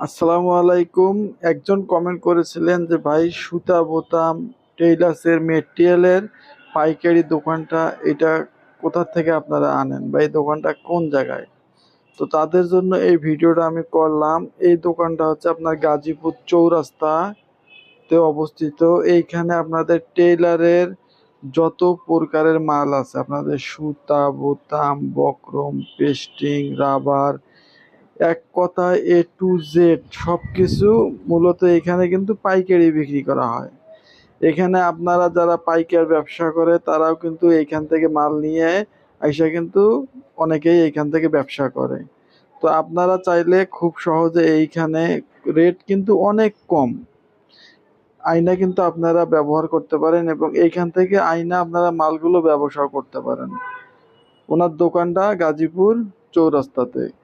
আসসালামু আলাইকুম। একজন কমেন্ট করেছিলেন যে, ভাই, সুতা, বোতাম টেইলার্সের মেটেরিয়ালের পাইকারি দোকানটা এটা কোথা থেকে আপনারা আনেন? বা এই দোকানটা কোন জায়গায়? তো তাদের জন্য এই ভিডিওটা আমি করলাম। এই দোকানটা হচ্ছে আপনার গাজীপুর চৌরাস্তাতে অবস্থিত। এইখানে আপনাদের টেইলারের যত প্রকারের মাল আছে, আপনাদের সুতা, বোতাম, বক্রম, পেস্টিং, রাবার এক কথায় এ টু জেড সব কিছু মূলত এখানে কিন্তু পাইকারি বিক্রি করা হয়। এখানে আপনারা যারা পাইকার ব্যবসা করে, তারাও কিন্তু এইখান থেকে মাল নিয়ে আইসা কিন্তু অনেকেই এইখান থেকে ব্যবসা করে। তো আপনারা চাইলে খুব সহজে এইখানে রেট কিন্তু অনেক কম। আয়না কিন্তু আপনারা ব্যবহার করতে পারেন এবং এইখান থেকে আয়না আপনারা মালগুলো ব্যবসাও করতে পারেন। ওনার দোকানটা গাজীপুর চৌরাস্তাতে।